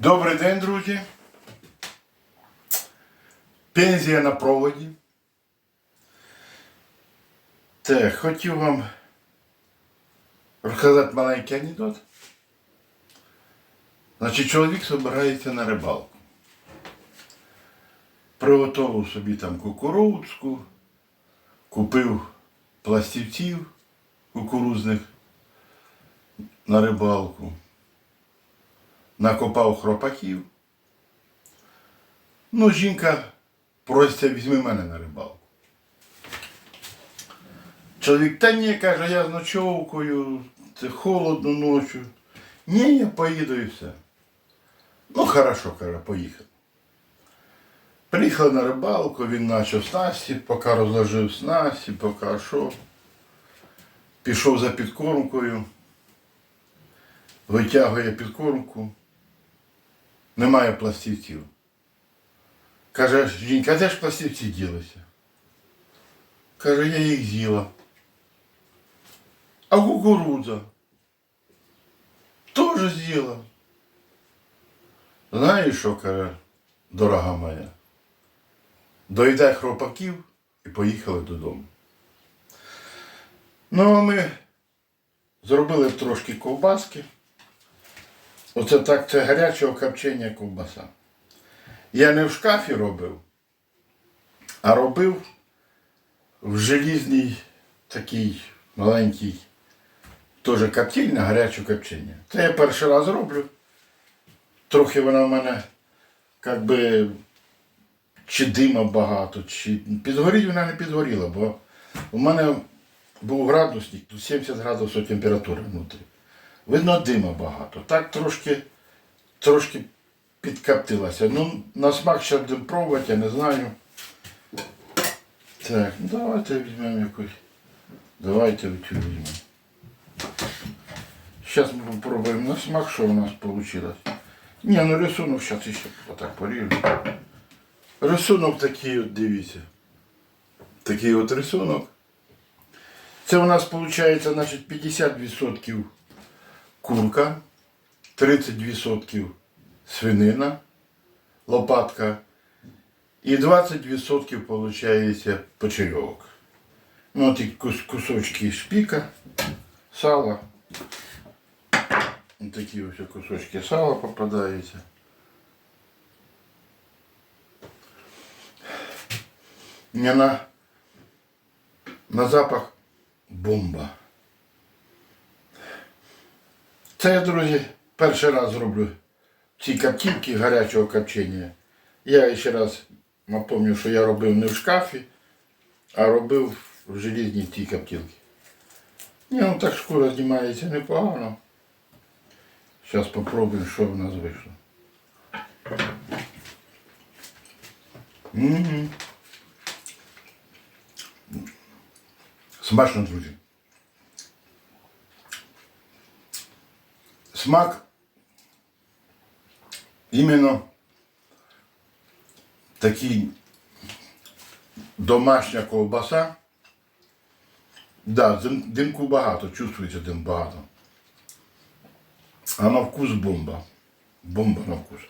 Добрий день, друзі. Пензія на проводі. Так, хотів вам розказати маленький анекдот. Значить, чоловік збирається на рибалку. Приготував собі там кукурудзку, купив пластівців кукурузних на рибалку накопав хропаків. Ну, жінка проситься, візьми мене на рибалку. Чоловік, та ні, каже, я з ночовкою, це холодно ночі. Ні, я поїду і все. Ну, хорошо, каже, поїхав. Приїхали на рибалку, він почав снасті, поки розложив снасті, поки що. Пішов за підкормкою, витягує підкормку. Немає пластівців. Каже, жінка, де ж пластівці ділися? Каже, я їх з'їла. А кукурудза? Теж з'їла. Знаєш що, каже, дорога моя? Доїдай хропаків і поїхали додому. Ну, а ми зробили трошки ковбаски. Оце так, це гарячого копчення ковбаса. Я не в шкафі робив, а робив в желізній такій маленькій, теж коптильні, гаряче копчення. Це я перший раз роблю. Трохи вона в мене як би чи дима багато, чи підгоріть вона не підгоріла, бо у мене був градусник, тут 70 градусів температури внутрі. Видно, дима багато. Так трошки, трошки підкоптилася. Ну, на смак ще будемо пробувати, я не знаю. Так, ну давайте візьмемо якусь. Давайте оцю візьмемо. Зараз ми попробуємо на смак, що у нас вийшло. Ні, ну рисунок зараз ще отак поріжу. Рисунок такий от, дивіться. Такий от рисунок. Це у нас виходить, значить, 50% курка, 30% свинина, лопатка і 20% виходить почерьовок. Ну, от і кус- кусочки шпіка, сала. Ось такі ось кусочки сала попадаються. Мне на, на запах бомба. Це я, друзі, перший раз роблю ці коптівки гарячого копчення. Я ще раз напомню, що я робив не в шкафі, а робив в желізній цій коптілці. Ні, ну так шкура знімається непогано. Зараз спробуємо, що в нас вийшло. Угу. Смачно, друзі. Смак іменно такий домашня ковбаса. Да, дим- димку багато, чувствується дим багато. А на вкус бомба. Бомба на вкус.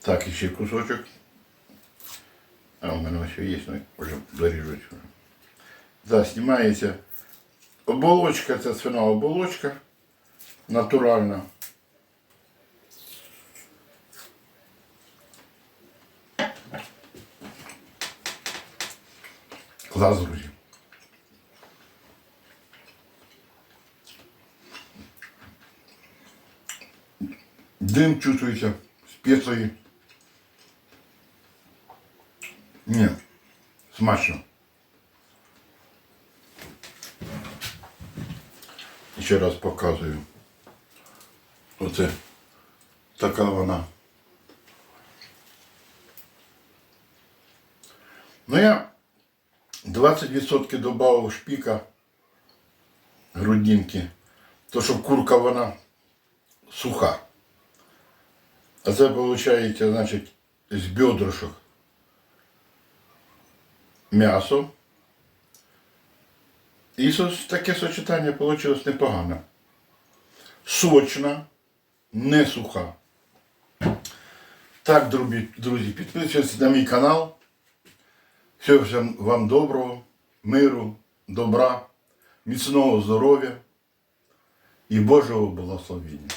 Так, і ще кусочок. А у мене ось є, ну, вже заріжуть. Да, знімається оболочка, це свина оболочка натуральна. Клас, друзі. Дим чувствується спеції. Ні, смачно. Ще раз показую. Оце така вона. Ну я 20% додав шпіка грудинки, то що курка вона суха. А це виходить, значить, з бедрушок м'ясо. І таке сочетання вийшло непогано. Сочна, не суха. Так, друзі, підписуйтесь на мій канал. Всього вам доброго, миру, добра, міцного здоров'я і Божого благословення.